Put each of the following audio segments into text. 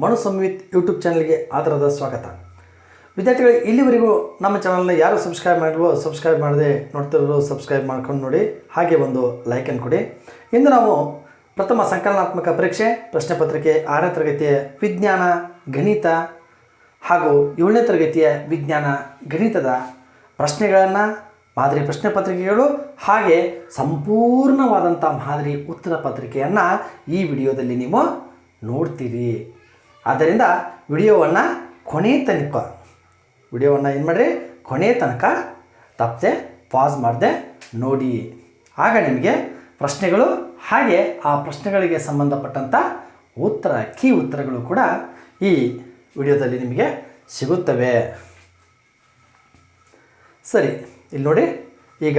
Manu ಸಂವಿತ್ YouTube ಚಾನಲ್ಗೆ ಆಧಾರದ ಸ್ವಾಗತ. ವಿದ್ಯಾರ್ಥಿಗಳು, ಇಲ್ಲಿವರೆಗೂ ನಮ್ಮ ಚಾನಲ್ನ ಯಾರು ಸಬ್ಸ್ಕ್ರೈಬ್ ಮಾಡಿಲ್ವೋ ಸಬ್ಸ್ಕ್ರೈಬ್ ಮಾಡದೆ ನೋಡ್ತಿರೋ ಸಬ್ಸ್ಕ್ರೈಬ್ ಮಾಡ್ಕೊಂಡು ನೋಡಿ, ಹಾಗೆ ಒಂದು ಲೈಕನ್ನು ಕೊಡಿ. ಇಂದು ನಾವು ಪ್ರಥಮ ಸಂಕಲನಾತ್ಮಕ ಪರೀಕ್ಷೆ, ಪ್ರಶ್ನೆ ಪತ್ರಿಕೆ ಆರನೇ ತರಗತಿಯ ವಿಜ್ಞಾನ, ಗಣಿತ ಹಾಗೂ ಏಳನೇ ತರಗತಿಯ ವಿಜ್ಞಾನ, ಗಣಿತದ ಪ್ರಶ್ನೆಗಳನ್ನು, ಮಾದರಿ ಪ್ರಶ್ನೆ ಪತ್ರಿಕೆಗಳು ಹಾಗೆ ಸಂಪೂರ್ಣವಾದಂಥ ಮಾದರಿ ಉತ್ತರ ಪತ್ರಿಕೆಯನ್ನು ಈ ವಿಡಿಯೋದಲ್ಲಿ ನೀವು ನೋಡ್ತೀರಿ. ಆದ್ದರಿಂದ ವಿಡಿಯೋವನ್ನು ಕೊನೆ ತನಕ, ವಿಡಿಯೋವನ್ನು ಏನು ಮಾಡಿರಿ? ಕೊನೆ ತನಕ ತಪ್ಪದೆ ಪಾಸ್ ಮಾಡದೆ ನೋಡಿ. ಆಗ ನಿಮಗೆ ಪ್ರಶ್ನೆಗಳು ಹಾಗೆ ಆ ಪ್ರಶ್ನೆಗಳಿಗೆ ಸಂಬಂಧಪಟ್ಟಂಥ ಉತ್ತರ, ಕೀ ಉತ್ತರಗಳು ಕೂಡ ಈ ವಿಡಿಯೋದಲ್ಲಿ ನಿಮಗೆ ಸಿಗುತ್ತವೆ. ಸರಿ, ಇಲ್ಲಿ ನೋಡಿ, ಈಗ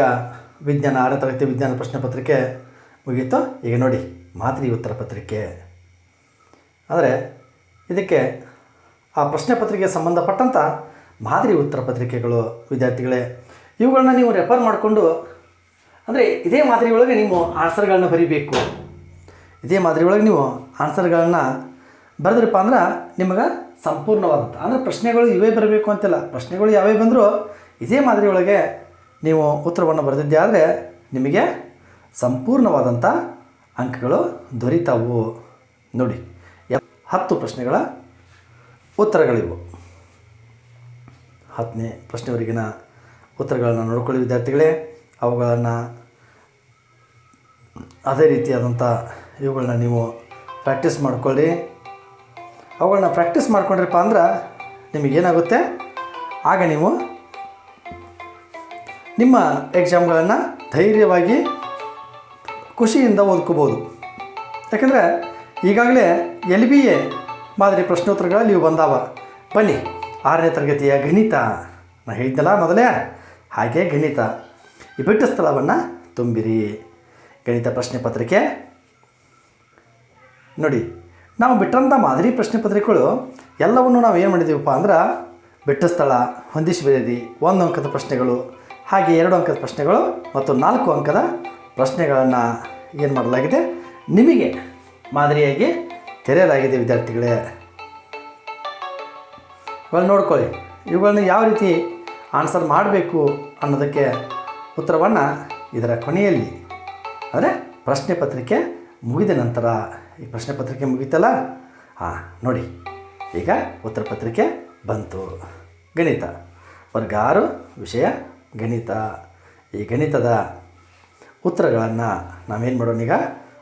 ವಿಜ್ಞಾನ ಆರ ತರಗತಿ ವಿಜ್ಞಾನ ಪ್ರಶ್ನೆ ಪತ್ರಿಕೆ ಮುಗೀತು. ಈಗ ನೋಡಿ, ಮಾದರಿ ಉತ್ತರ ಪತ್ರಿಕೆ. ಅಂದರೆ ಇದಕ್ಕೆ ಆ ಪ್ರಶ್ನೆ ಪತ್ರಿಕೆಗೆ ಸಂಬಂಧಪಟ್ಟಂಥ ಮಾದರಿ ಉತ್ತರ ಪತ್ರಿಕೆಗಳು, ವಿದ್ಯಾರ್ಥಿಗಳೇ ಇವುಗಳನ್ನ ನೀವು ರೆಫರ್ ಮಾಡಿಕೊಂಡು, ಅಂದರೆ ಇದೇ ಮಾದರಿ ಒಳಗೆ ನೀವು ಆನ್ಸರ್ಗಳನ್ನ ಬರೀಬೇಕು. ಇದೇ ಮಾದರಿ ಒಳಗೆ ನೀವು ಆನ್ಸರ್ಗಳನ್ನ ಬರೆದ್ರಪ್ಪ ಅಂದ್ರೆ ನಿಮಗೆ ಸಂಪೂರ್ಣವಾದಂಥ ಅಂದರೆ ಪ್ರಶ್ನೆಗಳು ಇವೇ ಬರಬೇಕು ಅಂತಿಲ್ಲ. ಪ್ರಶ್ನೆಗಳು ಯಾವೇ ಬಂದರೂ ಇದೇ ಮಾದರಿ ಒಳಗೆ ನೀವು ಉತ್ತರವನ್ನು ಬರೆದಿದ್ದೆ ಆದರೆ ನಿಮಗೆ ಸಂಪೂರ್ಣವಾದಂಥ ಅಂಕಗಳು ದೊರೀತಾವು. ನೋಡಿ. ಹತ್ತು ಪ್ರಶ್ನೆಗಳ ಉತ್ತರಗಳಿವು. ಹತ್ತನೇ ಪ್ರಶ್ನೆವರೆಗಿನ ಉತ್ತರಗಳನ್ನು ನೋಡ್ಕೊಳ್ಳಿ ವಿದ್ಯಾರ್ಥಿಗಳೇ. ಅವುಗಳನ್ನು ಅದೇ ರೀತಿಯಾದಂಥ ಇವುಗಳನ್ನ ನೀವು ಪ್ರಾಕ್ಟೀಸ್ ಮಾಡ್ಕೊಳ್ಳಿ. ಅವುಗಳನ್ನ ಪ್ರಾಕ್ಟೀಸ್ ಮಾಡ್ಕೊಂಡ್ರಪ್ಪ ಅಂದ್ರೆ ನಿಮಗೇನಾಗುತ್ತೆ ಆಗ ನೀವು ನಿಮ್ಮ ಎಕ್ಸಾಮ್ಗಳನ್ನು ಧೈರ್ಯವಾಗಿ ಖುಷಿಯಿಂದ ಓದ್ಕೋಬೋದು. ಯಾಕಂದರೆ ಈಗಾಗಲೇ ಎಲ್ ಬಿ ಎ ಮಾದರಿ ಪ್ರಶ್ನೋತ್ತರಗಳಲ್ಲಿ ಇವು ಬಂದಾವ. ಬನ್ನಿ, ಆರನೇ ತರಗತಿಯ ಗಣಿತ. ನಾ ಹೇಳಿದ್ನಲ್ಲ ಮೊದಲೇ? ಹಾಗೆ ಗಣಿತ. ಈ ಬಿಟ್ಟ ಸ್ಥಳವನ್ನು ತುಂಬಿರಿ. ಗಣಿತ ಪ್ರಶ್ನೆ ಪತ್ರಿಕೆ. ನೋಡಿ, ನಾವು ಬಿಟ್ಟಂಥ ಮಾದರಿ ಪ್ರಶ್ನೆ ಪತ್ರಿಕೆಗಳು ಎಲ್ಲವನ್ನು ನಾವು ಏನು ಮಾಡಿದ್ದೀವಪ್ಪ ಅಂದ್ರೆ, ಬಿಟ್ಟ ಸ್ಥಳ, ಹೊಂದಿಸಿ ಬರೆಯಿರಿ, ಒಂದು ಅಂಕದ ಪ್ರಶ್ನೆಗಳು, ಹಾಗೆ ಎರಡು ಅಂಕದ ಪ್ರಶ್ನೆಗಳು ಮತ್ತು ನಾಲ್ಕು ಅಂಕದ ಪ್ರಶ್ನೆಗಳನ್ನು ಏನು ಮಾಡಲಾಗಿದೆ? ನಿಮಗೆ ಮಾದರಿಯಾಗಿ ತೆರೆಯಲಾಗಿದೆ, ವಿದ್ಯಾರ್ಥಿಗಳೇ. ಇವಾಗ ನೋಡ್ಕೊಳ್ಳಿ. ಇವುಗಳನ್ನ ಯಾವ ರೀತಿ ಆನ್ಸರ್ ಮಾಡಬೇಕು ಅನ್ನೋದಕ್ಕೆ ಉತ್ತರವನ್ನು ಇದರ ಕೊನೆಯಲ್ಲಿ. ಅಂದರೆ ಪ್ರಶ್ನೆ ಪತ್ರಿಕೆ ಮುಗಿದ ನಂತರ. ಈ ಪ್ರಶ್ನೆ ಪತ್ರಿಕೆ ಮುಗೀತಲ್ಲ? ಹಾಂ, ನೋಡಿ. ಈಗ ಉತ್ತರ ಪತ್ರಿಕೆ ಬಂತು. ಗಣಿತ. ವರ್ಗ ಆರು, ವಿಷಯ ಗಣಿತ. ಈ ಗಣಿತದ ಉತ್ತರಗಳನ್ನು ನಾವೇನು ಮಾಡೋಣ ಈಗ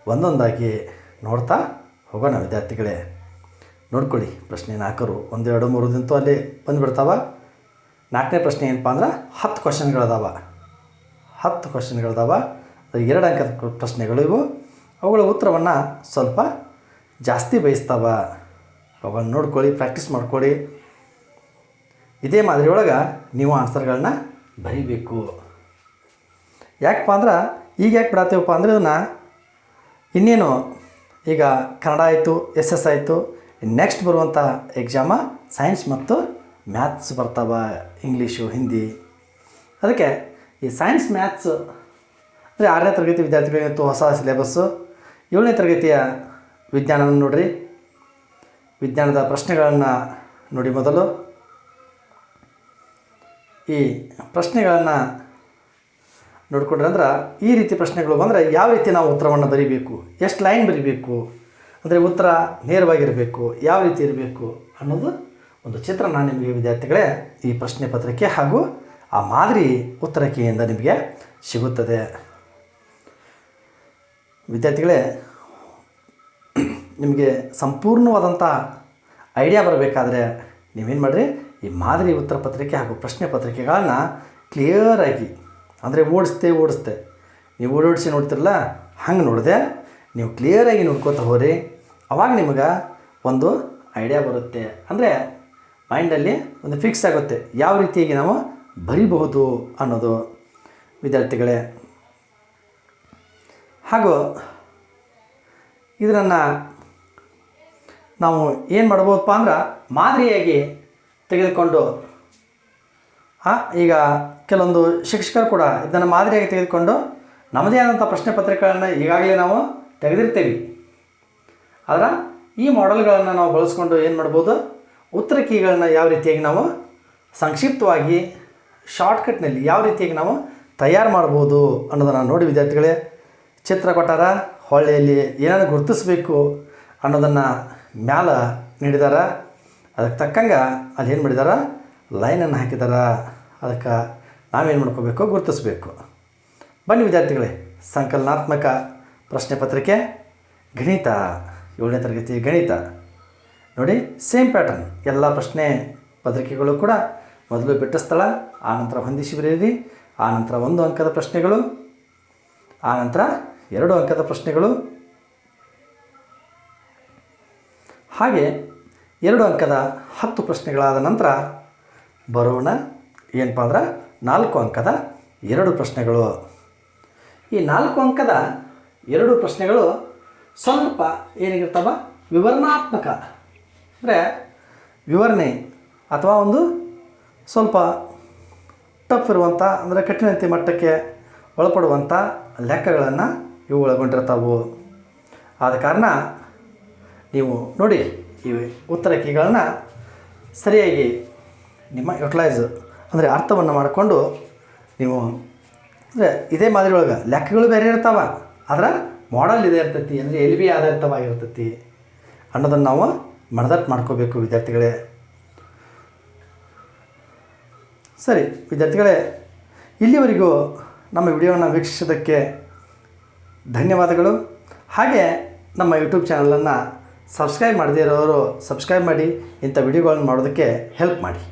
ಒಂದೊಂದಾಗಿ ನೋಡ್ತಾ ಹೋಗೋಣ ವಿದ್ಯಾರ್ಥಿಗಳೇ. ನೋಡ್ಕೊಳ್ಳಿ, ಪ್ರಶ್ನೆ ನಾಲ್ಕರು, ಒಂದೆರಡು, ಮೂರು ದಿನಂತೂ ಅಲ್ಲಿ ಬಂದುಬಿಡ್ತಾವ. ನಾಲ್ಕನೇ ಪ್ರಶ್ನೆ ಏನಪ್ಪ ಅಂದ್ರೆ ಹತ್ತು ಕ್ವಶನ್ಗಳದಾವ ಹತ್ತು ಕ್ವಶನ್ಗಳದಾವ ಎರಡು ಅಂಕದ ಪ್ರಶ್ನೆಗಳು ಇವು. ಅವುಗಳ ಉತ್ತರವನ್ನು ಸ್ವಲ್ಪ ಜಾಸ್ತಿ ಬಯಸ್ತಾವ. ಅವನ್ನು ನೋಡ್ಕೊಳ್ಳಿ ಪ್ರಾಕ್ಟೀಸ್ ಮಾಡ್ಕೊಳ್ಳಿ. ಇದೇ ಮಾದರಿಯೊಳಗೆ ನೀವು ಆನ್ಸರ್ಗಳನ್ನ ಬರೀಬೇಕು. ಯಾಕಪ್ಪ ಅಂದ್ರೆ ಈಗ ಯಾಕೆ ಬಿಡತ್ತೇವಪ್ಪ ಅಂದ್ರೆ ಇದನ್ನು ಇನ್ನೇನು ಈಗ ಕನ್ನಡ ಆಯಿತು ಎಸ್ ಎಸ್ ಆಯಿತು ನೆಕ್ಸ್ಟ್ ಬರುವಂಥ ಎಕ್ಸಾಮ ಸೈನ್ಸ್ ಮತ್ತು ಮ್ಯಾಥ್ಸ್ ಬರ್ತಾವ ಇಂಗ್ಲೀಷು ಹಿಂದಿ ಅದಕ್ಕೆ ಈ ಸೈನ್ಸ್ ಮ್ಯಾಥ್ಸ್ ಅಂದರೆ ಆರನೇ ತರಗತಿ ವಿದ್ಯಾರ್ಥಿಗಳಿಗಂತೂ ಹೊಸ ಸಿಲೆಬಸ್ಸು ಏಳನೇ ತರಗತಿಯ ವಿಜ್ಞಾನವನ್ನು ನೋಡಿರಿ. ವಿಜ್ಞಾನದ ಪ್ರಶ್ನೆಗಳನ್ನು ನೋಡಿ ಮೊದಲು. ಈ ಪ್ರಶ್ನೆಗಳನ್ನು ನೋಡಿಕೊಂಡ್ರೆ ಅಂದ್ರೆ ಈ ರೀತಿ ಪ್ರಶ್ನೆಗಳು ಬಂದರೆ ಯಾವ ರೀತಿ ನಾವು ಉತ್ತರವನ್ನು ಬರೀಬೇಕು? ಎಷ್ಟು ಲೈನ್ ಬರೀಬೇಕು? ಅಂದರೆ ಉತ್ತರ ನೇರವಾಗಿರಬೇಕು, ಯಾವ ರೀತಿ ಇರಬೇಕು ಅನ್ನೋದು ಒಂದು ಚಿತ್ರ ನಾನು ನಿಮಗೆ ವಿದ್ಯಾರ್ಥಿಗಳೇ ಈ ಪ್ರಶ್ನೆ ಪತ್ರಿಕೆ ಹಾಗೂ ಆ ಮಾದರಿ ಉತ್ತರಕೆಯಿಂದ ನಿಮಗೆ ಸಿಗುತ್ತದೆ. ವಿದ್ಯಾರ್ಥಿಗಳೇ, ನಿಮಗೆ ಸಂಪೂರ್ಣವಾದಂಥ ಐಡಿಯಾ ಬರಬೇಕಾದ್ರೆ ನೀವೇನು ಮಾಡಿರಿ? ಈ ಮಾದರಿ ಉತ್ತರ ಪತ್ರಿಕೆ ಹಾಗೂ ಪ್ರಶ್ನೆ ಪತ್ರಿಕೆಗಳನ್ನು ಕ್ಲಿಯರಾಗಿ ಅಂದರೆ ಓಡಿಸ್ತೆ ಓಡಿಸ್ತೆ ನೀವು ಓಡೋಡಿಸಿ ನೋಡ್ತಿರಲ್ಲ, ಹಂಗೆ ನೋಡಿದೆ. ನೀವು ಕ್ಲಿಯರಾಗಿ ನೋಡ್ಕೋತ ಹೋರಿ ಅವಾಗ ನಿಮಗೆ ಒಂದು ಐಡಿಯಾ ಬರುತ್ತೆ. ಅಂದರೆ ಮೈಂಡಲ್ಲಿ ಒಂದು ಫಿಕ್ಸ್ ಆಗುತ್ತೆ. ಯಾವ ರೀತಿಯಾಗಿ ನಾವು ಬರಿಬಹುದು ಅನ್ನೋದು. ವಿದ್ಯಾರ್ಥಿಗಳೇ. ಹಾಗೂ ಇದನ್ನು ನಾವು ಏನು ಮಾಡ್ಬೋದಪ್ಪ ಅಂದ್ರೆ ಮಾದರಿಯಾಗಿ ತೆಗೆದುಕೊಂಡು ಈಗ ಕೆಲವೊಂದು ಶಿಕ್ಷಕರು ಕೂಡ ಇದನ್ನು ಮಾದರಿಯಾಗಿ ತೆಗೆದುಕೊಂಡು ನಮ್ಮದೇ ಆದಂಥ ಪ್ರಶ್ನೆ ಪತ್ರಿಕೆಗಳನ್ನು ಈಗಾಗಲೇ ನಾವು ತೆಗೆದಿರ್ತೀವಿ. ಆದರೆ ಈ ಮಾಡೆಲ್ಗಳನ್ನು ನಾವು ಬಳಸ್ಕೊಂಡು ಏನು ಮಾಡ್ಬೋದು? ಉತ್ತರ ಕೀಗಳನ್ನ ಯಾವ ರೀತಿಯಾಗಿ ನಾವು ಸಂಕ್ಷಿಪ್ತವಾಗಿ ಶಾರ್ಟ್ಕಟ್ನಲ್ಲಿ ಯಾವ ರೀತಿಯಾಗಿ ನಾವು ತಯಾರು ಮಾಡ್ಬೋದು ಅನ್ನೋದನ್ನು ನೋಡಿ ವಿದ್ಯಾರ್ಥಿಗಳೇ. ಚಿತ್ರ ಕೊಟ್ಟಾರ, ಹೊಳ್ಳೆಯಲ್ಲಿ ಏನನ್ನು ಗುರುತಿಸಬೇಕು ಅನ್ನೋದನ್ನು ಮ್ಯಾಲ ನೀಡಿದಾರ. ಅದಕ್ಕೆ ತಕ್ಕಂಗೆ ಅಲ್ಲಿ ಏನು ಮಾಡಿದಾರ? ಲೈನನ್ನು ಹಾಕಿದಾರ. ಅದಕ್ಕೆ ನಾವೇನು ಮಾಡ್ಕೋಬೇಕು? ಗುರುತಿಸಬೇಕು. ಬನ್ನಿ ವಿದ್ಯಾರ್ಥಿಗಳೇ, ಸಂಕಲನಾತ್ಮಕ ಪ್ರಶ್ನೆ ಪತ್ರಿಕೆ, ಗಣಿತ, ಏಳನೇ ತರಗತಿ ಗಣಿತ. ನೋಡಿ ಸೇಮ್ ಪ್ಯಾಟರ್ನ್ ಎಲ್ಲ ಪ್ರಶ್ನೆ ಪತ್ರಿಕೆಗಳು ಕೂಡ ಮೊದಲು ಬಿಟ್ಟ ಸ್ಥಳ ಆನಂತರ ಹೊಂದಿಸಿ ಬರೆಯಿರಿ ಆನಂತರ ಒಂದು ಅಂಕದ ಪ್ರಶ್ನೆಗಳು ಆನಂತರ ಎರಡು ಅಂಕದ ಪ್ರಶ್ನೆಗಳು. ಹಾಗೆ ಎರಡು ಅಂಕದ ಹತ್ತು ಪ್ರಶ್ನೆಗಳಾದ ನಂತರ ಬರೋಣ ಏನಪ್ಪ ಅಂದ್ರೆ ನಾಲ್ಕು ಅಂಕದ ಎರಡು ಪ್ರಶ್ನೆಗಳು. ಈ ನಾಲ್ಕು ಅಂಕದ ಎರಡು ಪ್ರಶ್ನೆಗಳು ಸ್ವಲ್ಪ ಏನಿಗಿರ್ತಾವ? ವಿವರಣಾತ್ಮಕ. ಅಂದರೆ ವಿವರಣೆ ಅಥವಾ ಒಂದು ಸ್ವಲ್ಪ ಟಫ್ ಇರುವಂಥ ಅಂದರೆ ಕಠಿಣತೆ ಮಟ್ಟಕ್ಕೆ ಒಳಪಡುವಂಥ ಲೆಕ್ಕಗಳನ್ನು ಇವು ಒಳಗೊಂಡಿರ್ತಾವು. ಆದ ಕಾರಣ ನೀವು ನೋಡಿ ಈ ಉತ್ತರ ಕೀಗಳನ್ನು ಸರಿಯಾಗಿ ನಿಮ್ಮ ಯುಟಿಲೈಸ್ ಅಂದರೆ ಅರ್ಥವನ್ನು ಮಾಡಿಕೊಂಡು ನೀವು, ಅಂದರೆ ಇದೇ ಮಾದರಿ ಲೆಕ್ಕಗಳು ಬೇರೆ ಇರ್ತಾವ, ಆದ್ರೆ ಮಾಡಲ್ ಇದೇ ಇರ್ತೈತಿ, ಅಂದರೆ ಎಲ್ ಬಿ ಆಧಾರಿತವಾಗಿರ್ತೈತಿ ಅನ್ನೋದನ್ನು ನಾವು ಮನದಟ್ಟು ಮಾಡ್ಕೋಬೇಕು ವಿದ್ಯಾರ್ಥಿಗಳೇ. ಸರಿ, ವಿದ್ಯಾರ್ಥಿಗಳೇ, ಇಲ್ಲಿವರೆಗೂ ನಮ್ಮ ವಿಡಿಯೋವನ್ನು ವೀಕ್ಷಿಸೋದಕ್ಕೆ ಧನ್ಯವಾದಗಳು. ಹಾಗೆ ನಮ್ಮ ಯೂಟ್ಯೂಬ್ ಚಾನಲನ್ನು ಸಬ್ಸ್ಕ್ರೈಬ್ ಮಾಡದೇ ಇರೋರು ಸಬ್ಸ್ಕ್ರೈಬ್ ಮಾಡಿ, ಇಂಥ ವಿಡಿಯೋಗಳನ್ನು ಮಾಡೋದಕ್ಕೆ ಹೆಲ್ಪ್ ಮಾಡಿ.